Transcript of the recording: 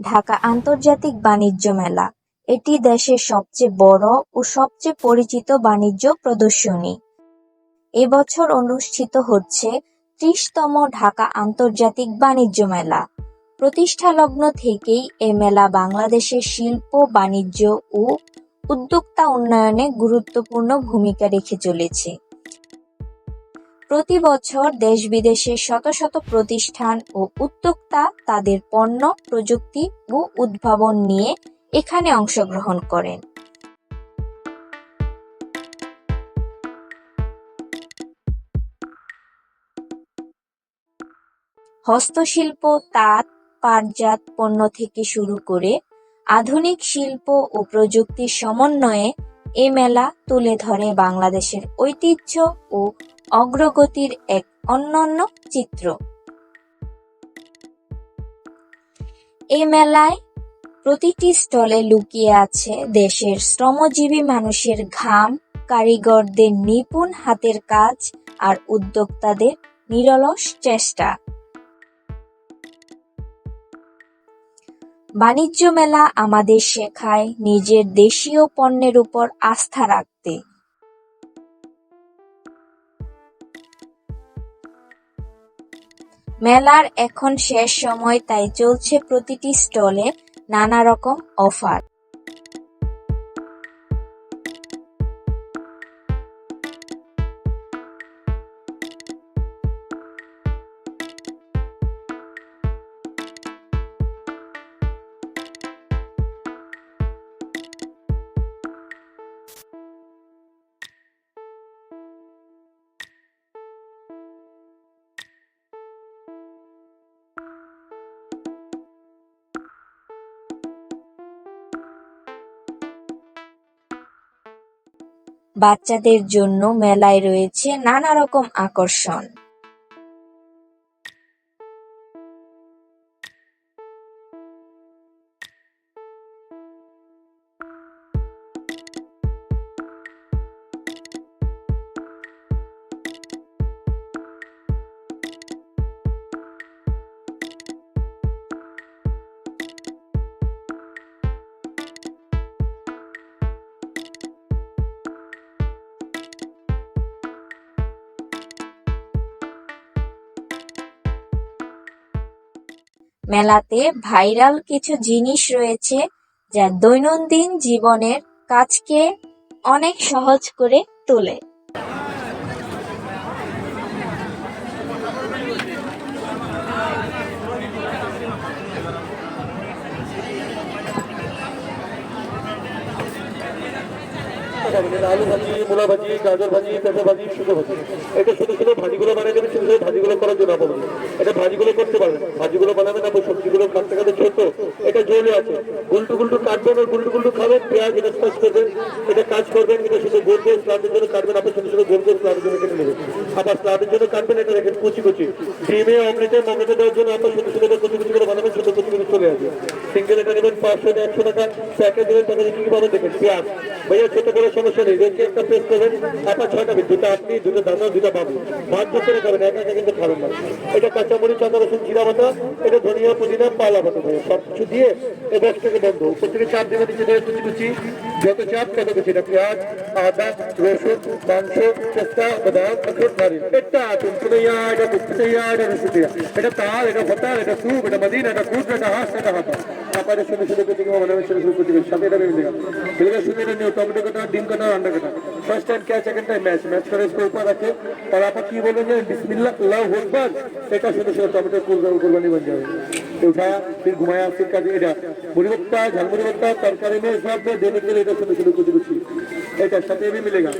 ঢাকা আন্তর্জাতিক বাণিজ্য মেলা এটি দেশের সবচেয়ে বড় ও সবচেয়ে পরিচিত বাণিজ্য প্রদর্শনী। এবছর অনুষ্ঠিত হচ্ছে ত্রিশতম ঢাকা আন্তর্জাতিক বাণিজ্য মেলা। প্রতিষ্ঠালগ্ন থেকেই এ মেলা বাংলাদেশের শিল্প, বাণিজ্য ও উদ্যোক্তা উন্নয়নে গুরুত্বপূর্ণ ভূমিকা রেখে চলেছে। প্রতি বছর দেশ-বিদেশের শত শত প্রতিষ্ঠান ও উদ্যোক্তা তাদের পণ্য, প্রযুক্তি ও উদ্ভাবন নিয়ে এখানে অংশগ্রহণ করেন। হস্তশিল্প, তাঁত, পাটজাত পণ্য থেকে শুরু করে আধুনিক শিল্প ও প্রযুক্তির সমন্বয়ে এ মেলা তুলে ধরে বাংলাদেশের ঐতিহ্য ও অগ্রগতির এক অনন্য চিত্র। এ মেলায় প্রতিটি স্টলে লুকিয়ে আছে দেশের শ্রমজীবী মানুষের ঘাম, কারিগরদের নিপুণ হাতের কাজ আর উদ্যোক্তাদের নিরলস চেষ্টা। বাণিজ্য মেলা আমাদের শেখায় নিজের দেশীয় পণ্যের উপর আস্থা রাখতে। মেলার এখন শেষ সময় তাই চলছে প্রতিটি স্টলে নানা রকম অফার। বাচ্চাদের জন্য মেলায় রয়েছে নানা রকম আকর্ষণ। মেলাতে ভাইরাল কিছু জিনিস রয়েছে যা দৈনন্দিন জীবনের কাজকে অনেক সহজ করে তোলে। আলু ভাজি, মূলা ভাজি, গাজর ভাজি, পেঁপে ভাজি শুধু ভাজি এটা ছোটো ছোটো ভাজিগুলো বানিয়ে দেবেন ছোটো ছোটো করার জন্য আপনাদের এটা ভাজিগুলো করতে পারবেন ভাজিগুলো বানাবেন আপনার সবজিগুলো কাটতে কাটতে ছোট। এটা জলে আছে। গুলটু গুলটু কাটবেন আর গুলটু গুলটু খাবেন, পেঁয়াজ এটা স্পাইস করবেন, এটা কাজ করবেন, এটা শুধু গোল গোল স্লাদের জন্য কাটবেন, আপনার ছোটো ছোটো গোল গোল স্লাদের জন্য কেটে নেবেন। আবার স্লাদের জন্য কাটবেন, এটা দেখেন কুচি কুচি। ডিমে, অমলেটে মমলেটে দেওয়ার জন্য আপনার ছোটো ছোটো কুচি কুচি করে বানাবেন ছোটো কুচি কুচি চলে আসবে। সিঙ্গেল এটা নেবেন, পাঁচশো একশো টাকা। প্যাকেজ দেবেন প্যাকেজে কি কি পাবেন দেখেন? পেঁয়াজ। ভাইয়া, ছোট করে সমস্যা নেই। একটা পেস্ট করবেন? আপনার ছয়টা দুটো আপনি দুটো দানা, দুটো বাবু ভাত করে খাবেন, একা একা কিন্তু খাবেন আমার এটা কাঁচামরিচ, আদা, রসুন, জিরা বাটা, এটা ধনিয়া, পুদিনা পালা বাটা ভাইয়া। সব কিছু দিয়ে এ ব্যাগটাকে বন্ধ। উপর থেকে চাপ দেবে নিচে দেবে কুচি কুচি, যত চাপ তত কুচি না পেঁয়াজ, আদা, রসুন, মাংস চেষ্টা বাদাম কঠোর নারি এটা তুমকুনাইয়া এটা তুমকুনাইয়া এটা রসুনিয়া এটা তাল, এটা ভোটাল এটা সুপ এটা মদিন, এটা কুট এটা হাঁস, এটা হাতা আপনাদের সঙ্গে শুরু কুচি গেলে মনে হয় শুরু করতে সাথে এটা ভেবে দেখা শুনে এটা নিয়ে টমেটো কাটা, ডিম কাটা আন্ডা কাটা। फर्स्ट टाइम क्या सेकंड टाइम मैच मैच করে इसको ऊपर रखे और आप की बोलेंगे बिस्मिल्लाह अल्लाह अकबर এটা শুধু শুধু টমেটো কুরবানি কুরবানি बन जाएगा तो उठाया फिर घुमाया फिर का এটা মুড়ি ভর্তা ঝালমুড়ি ভর্তা তরকারি में सब में देने के लिए এটা শুধু শুধু कुछ कुछ এটা সাথে भी मिलेगा